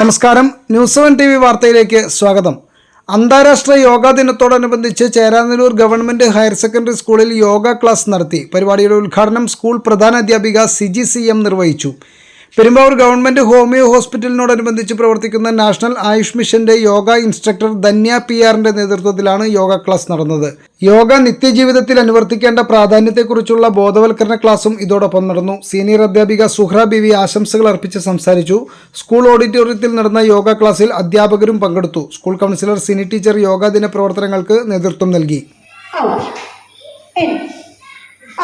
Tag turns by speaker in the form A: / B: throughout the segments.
A: നമസ്കാരം. News seven T V വാർത്തയിലേക്ക് സ്വാഗതം. അന്താരാഷ്ട്ര യോഗാ ദിനത്തോടനുബന്ധിച്ച് ചേരാനല്ലൂർ ഗവൺമെന്റ് ഹയർ സെക്കൻഡറി സ്കൂളിൽ യോഗ ക്ലാസ് നടത്തി. പരിപാടിയുടെ ഉദ്ഘാടനം സ്കൂൾ പ്രധാനാധ്യാപിക സിജി സി എം നിർവഹിച്ചു. പെരുമ്പാവൂർ ഗവൺമെന്റ് ഹോമിയോ ഹോസ്പിറ്റലിനോടനുബന്ധിച്ച് പ്രവർത്തിക്കുന്ന നാഷണൽ ആയുഷ് മിഷന്റെ യോഗ ഇൻസ്ട്രക്ടർ ധന്യ പി ആറിന്റെ നേതൃത്വത്തിലാണ് യോഗ ക്ലാസ് നടന്നത്. യോഗ നിത്യജീവിതത്തിൽ അനുവർത്തിക്കേണ്ട പ്രാധാന്യത്തെക്കുറിച്ചുള്ള ബോധവൽക്കരണ ക്ലാസും ഇതോടൊപ്പം നടന്നു. സീനിയർ അധ്യാപിക സുഹ്ര ബിവി ആശംസകൾ അർപ്പിച്ച് സംസാരിച്ചു. സ്കൂൾ ഓഡിറ്റോറിയത്തിൽ നടന്ന യോഗ ക്ലാസ്സിൽ അധ്യാപകരും പങ്കെടുത്തു. School counsellor Sini teacher yoga ദിന പ്രവർത്തനങ്ങൾക്ക് നേതൃത്വം നൽകി.
B: Out, in,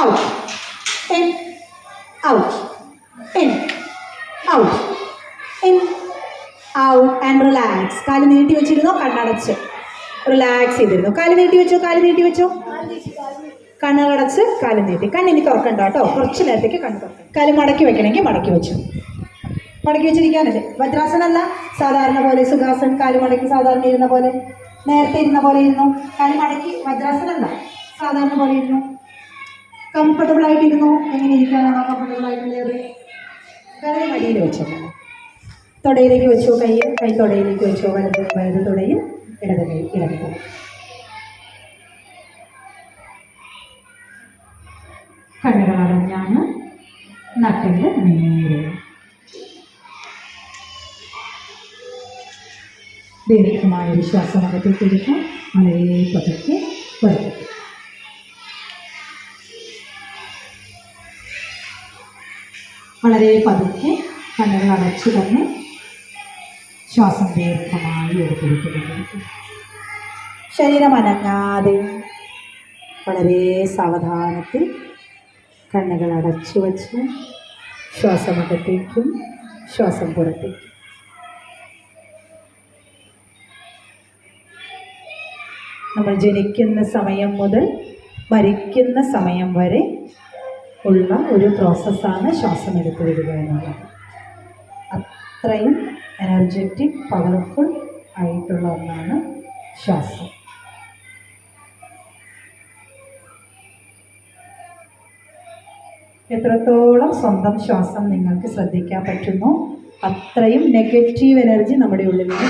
B: out, in, out, out and relax കാൽ നീട്ടി വെച്ചിരുന്നോ? കണ്ണടച്ച്. റിലാക്സ് ചെയ്തിരുന്നു. കാൽ നീട്ടി വെച്ചോ? കാൽ നീട്ടി വെച്ചോ? കണ്ണടച്ച് കാൽ നീട്ടി. കണ്ണിനി തുറക്കണ്ട കേട്ടോ. കുറച്ച് നേരത്തേക്ക് കണ്ണ് തുറക്കണം. കാൽ മടക്കി വെക്കണമെങ്കിൽ മടക്കി വെച്ചു. മടക്കി വെച്ചിരിക്കാനല്ലേ? വജ്രാസനല്ല സാധാരണ പോലെ സുഖാസൻ കാൽ മടക്കി സാധാരണ ഇരുന്ന പോലെ. നേരത്തെ ഇരുന്ന പോലെ ഇരുന്നു. കാൽ മടക്കി വജ്രാസനല്ല സാധാരണ പോലെ ഇരുന്നു. കംഫർട്ടബിൾ ആയിട്ടിരുന്നു. എങ്ങനെ ഇരിക്കാനാണോ കംഫർട്ടബിൾ ആയിട്ടുള്ളത്? വേറെ മടിയിൽ വെച്ചോ തൊടയിലേക്ക് വെച്ചു കൈ കൈ തൊടയിലേക്ക് വെച്ചു. വലത് വലത് തൊടയിൽ ഇടത് കൈ ഇടത് കൈ. നട്ടിന്റെ നേരെ. ദീർഘമായ വിശ്വാസം അകത്തേക്കെടുക്കാം വളരെ പതുക്കെ വരും വളരെ പതുക്കെ കണ്ണുകൾ അടച്ചു തന്നെ ശ്വാസം ദീർഘമായി എടുത്തിരിക്കുന്നത് ശരീരം അനങ്ങാതെ വളരെ സാവധാനത്തിൽ കണ്ണുകൾ അടച്ചു വച്ച് ശ്വാസം അകത്തേക്കും ശ്വാസം പുറത്തേക്കും. നമ്മൾ ജനിക്കുന്ന സമയം മുതൽ മരിക്കുന്ന സമയം വരെ ഉള്ള ഒരു പ്രോസസ്സാണ് ശ്വാസം എടുത്തു വരിക എന്നുള്ളത്. അത്രയും എനർജറ്റിക് പവർഫുൾ ആയിട്ടുള്ള ഒന്നാണ് ശ്വാസം എത്രത്തോളം സ്വന്തം ശ്വാസം നിങ്ങൾക്ക് ശ്രദ്ധിക്കാൻ പറ്റുന്നു അത്രയും നെഗറ്റീവ് എനർജി നമ്മുടെ ഉള്ളിൽ നിന്ന്.